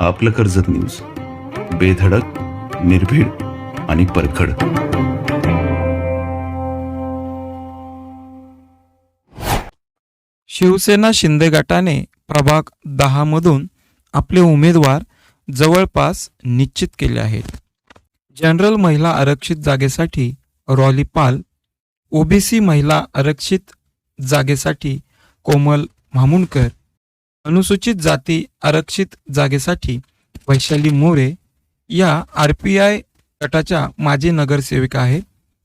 आपलं कर्जत न्यूज बेधडक निर्भीड आणि परखड. शिवसेना शिंदे गटाने प्रभाग दहा मधून आपले उमेदवार जवळपास निश्चित केले आहेत. जनरल महिला आरक्षित जागेसाठी रॉली पाल ओबीसी महिला आरक्षित जागेसाठी कोमल म्हामुणकर अनुसूचित जाती आरक्षित जागेसाठी वैशाली मोरे या आर पी आय गटाच्या माजी नगरसेविका आहेत.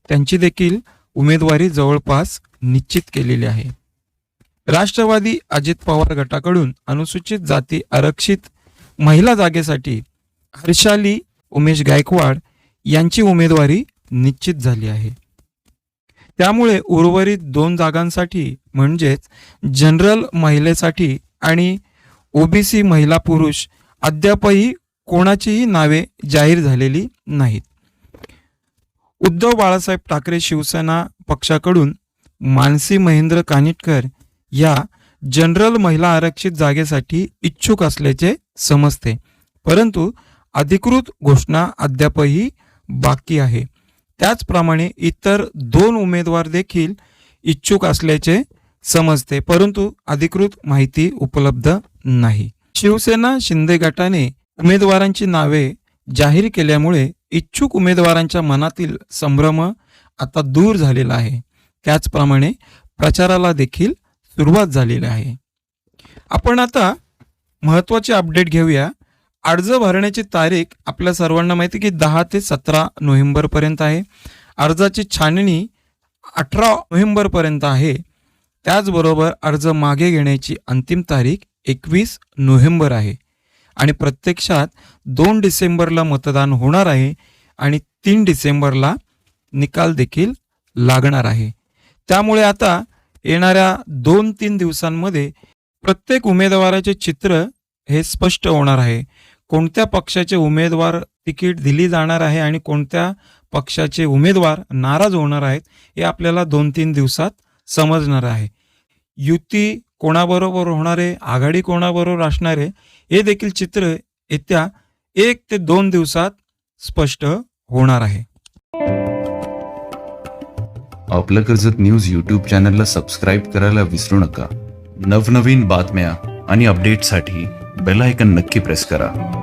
त्यांची देखील उमेदवारी जवळपास निश्चित केलेली आहे. राष्ट्रवादी अजित पवार गटाकडून अनुसूचित जाती आरक्षित महिला जागेसाठी हर्षाली उमेश गायकवाड यांची उमेदवारी निश्चित झाली आहे. त्यामुळे उर्वरित दोन जागांसाठी म्हणजेच जनरल महिलेसाठी आणि ओबीसी महिला पुरुष अद्यापही कोणाचीही नावे जाहीर झालेली नाहीत. उद्धव बाळासाहेब ठाकरे शिवसेना पक्षाकडून मानसी महेंद्र कानिटकर या जनरल महिला आरक्षित जागेसाठी इच्छुक असल्याचे समजते. परंतु अधिकृत घोषणा अद्यापही बाकी आहे. त्याचप्रमाणे इतर दोन उमेदवार देखील इच्छुक असल्याचे समजते परंतु अधिकृत माहिती उपलब्ध नाही. शिवसेना शिंदे गटाने उमेदवारांची नावे जाहीर केल्यामुळे इच्छुक उमेदवारांच्या मनातील संभ्रम आता दूर झालेला आहे. त्याचप्रमाणे प्रचाराला देखील सुरुवात झालेली आहे. आपण आता महत्त्वाचे अपडेट घेऊया. अर्ज भरण्याची तारीख आपल्या सर्वांना माहिती की दहा ते सतरा नोव्हेंबरपर्यंत आहे. अर्जाची छाननी अठरा नोव्हेंबरपर्यंत आहे. त्याचबरोबर अर्ज मागे घेण्याची अंतिम तारीख एकवीस नोव्हेंबर आहे. आणि प्रत्यक्षात दोन डिसेंबरला मतदान होणार आहे आणि तीन डिसेंबरला निकाल देखील लागणार आहे. त्यामुळे आता येणाऱ्या दोन तीन दिवसांमध्ये प्रत्येक उमेदवाराचे चित्र हे स्पष्ट होणार आहे. कोणत्या पक्षाचे उमेदवार तिकीट दिली जाणार आहे आणि कोणत्या पक्षाचे उमेदवार नाराज होणार आहेत हे आपल्याला दोन तीन दिवसात समजणार आहे. युती कोणाबरोबर होणार आहे आघाडी कोणाबरोबर असणार आहे हे देखील चित्र येत्या एक ते दोन दिवसात स्पष्ट होणार आहे. आपलं कर्जत न्यूज यूट्यूब चॅनलला सबस्क्राईब करायला विसरू नका. नवनवीन बातम्या आणि अपडेटसाठी बेल आयकन नक्की प्रेस करा.